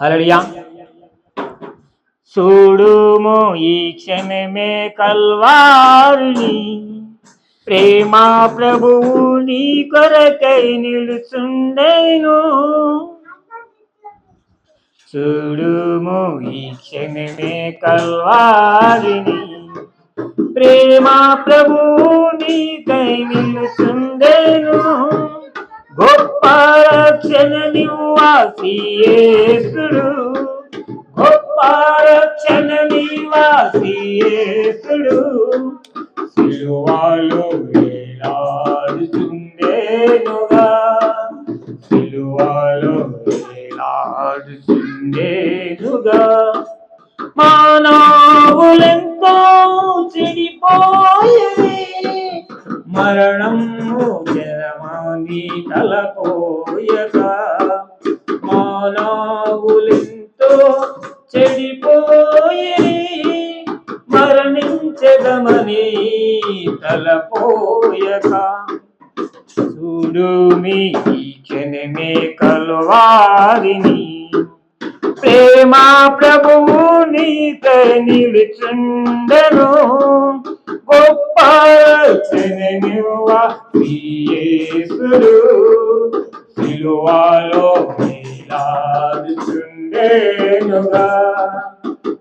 హల్లెలూయా చూడుము ఈ క్షణమే కల్వారుని ప్రేమ ప్రభువు నీ కొరకై నిలుచుండెను చూడుము ఈ క్షణమే కల్వారిని ప్రేమ ప్రభువు నీకై నిలుచుండెను గొప్ప రక్షణ నివాసియేసుడు. గొప్ప రక్షణ నివాసియేసుడు. సిలువాలో వేలాడుచుండేనుగా సిలువాలో వేలాడుచుండేనుగా మానవులెంతో మరణము జనమాని తలపోయగా మానవులెంతో చెడిపోయి మరణించదమని తలపోయక. చూడు మీ క్షణమే కలవారిని. ప్రేమ ప్రభువు నీకై నిలుచుండెను గొప్ప రక్షణనివ్వా యేసుడు. సిలువాలో వేలాడుచుండెనుగా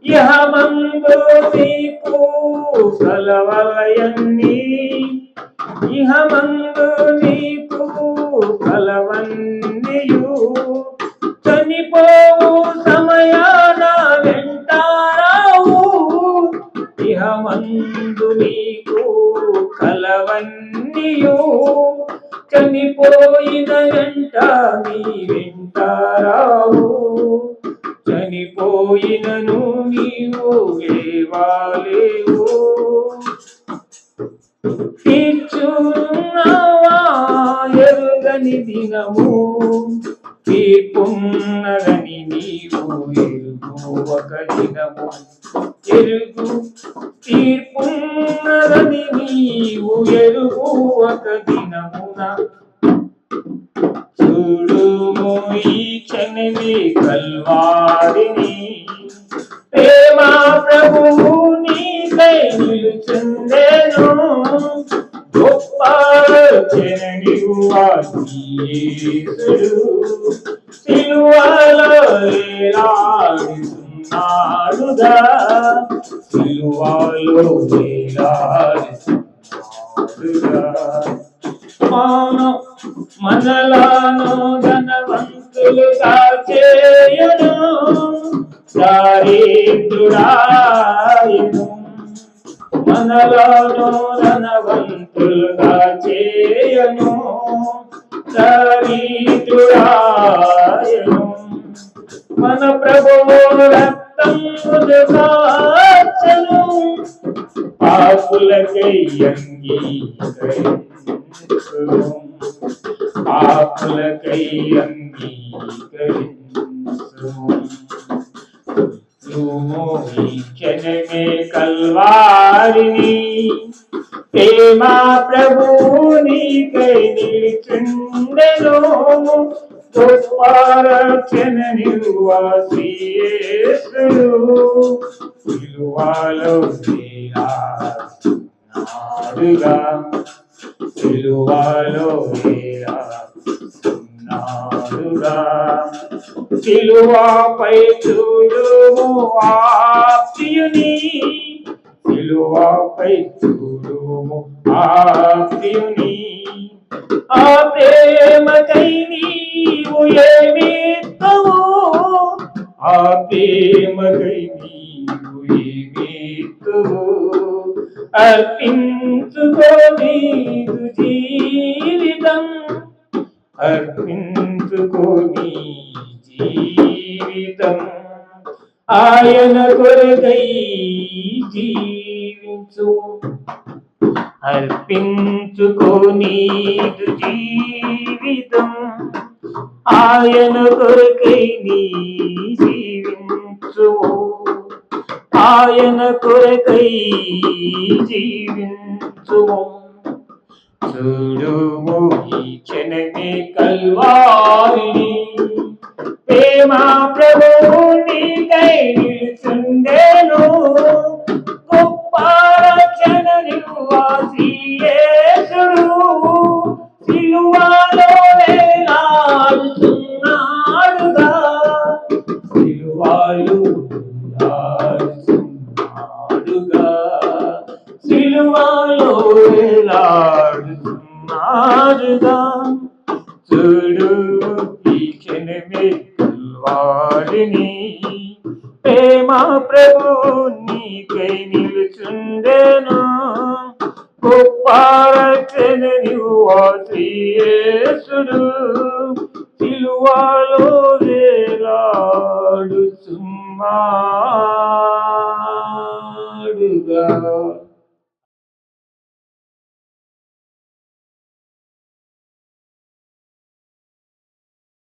యహమందు నీకు కలవలయన్ని ఇహమందు నీకు ఇహమందు నీకు కలవన్నీయు. చనిపోయిన వెంట నీ వెంటారావు చనిపోయినను నీవు లేవాలేవు తీర్చున్నావా? ఎరుగని దినము. తీర్పున్నదని నీవు ఎరుగు ఒక దినము ఎరుగు తీర్పున్నదని నీవు ఎరుగు ఒక దినమున చూడుము ఈ క్షణమే కల్వారిని ప్రేమా ప్రభువు నీకై నిలుచుండెను. గొప్ప చెనడివాసుడు సిలువలో వేలాడుతున్నాడుగా సిలువలో వేలాడుతున్నాడుగా మనలాను ధనవంతులుగా చేయను దారిద్రుడాయను మనలాను ధనవంతులుగా చేయను. మన ప్రభువు రక్తం కాచను పాపులకై అంగీకరించు పాపులకై అంగీకరించు నువ్వు ఈ క్షణమే కల్వారిని. ప్రేమా ప్రభు నీకై నిలుచుండెను. గొప్ప రక్షణ నివాసి యేసుడు సిలువలో వేలాడుగా ఆప్తియుని. సిలువపై చూడుము ఆప్తియుని ఆ ప్రేమకై నీవు ఏమిత్తవు ఆ ప్రేమకై నీవు ఏమిత్తవు అర్పించుకో నీదు జీవితం. అర్పించుకో నీ జీవితం. ఆయన కొరకై జీవించు. అర్పించుకో జీవితం. ఆయన కొరకై నీ జీవించు. ఆయన కొరకై జీవించు. చూడు ఈ క్షణమే కల్వారిని. ప్రేమ ప్రభు నీకై నిలుచుండేను. గొప్ప రక్షణ నివాసి యేసుడు. సిలువలో సిలువాలు సిలువలో వేలాడుతున్నాడుగా. సిలువలో వేలాడుతున్నాడుగా. చూడు వారిని ప్రేమ ప్రభు నీకై నిలుచుండెను? గొప్ప రక్షణ శ్రీయేసుడు సిలువలో వేలాడుచున్నాడుగా.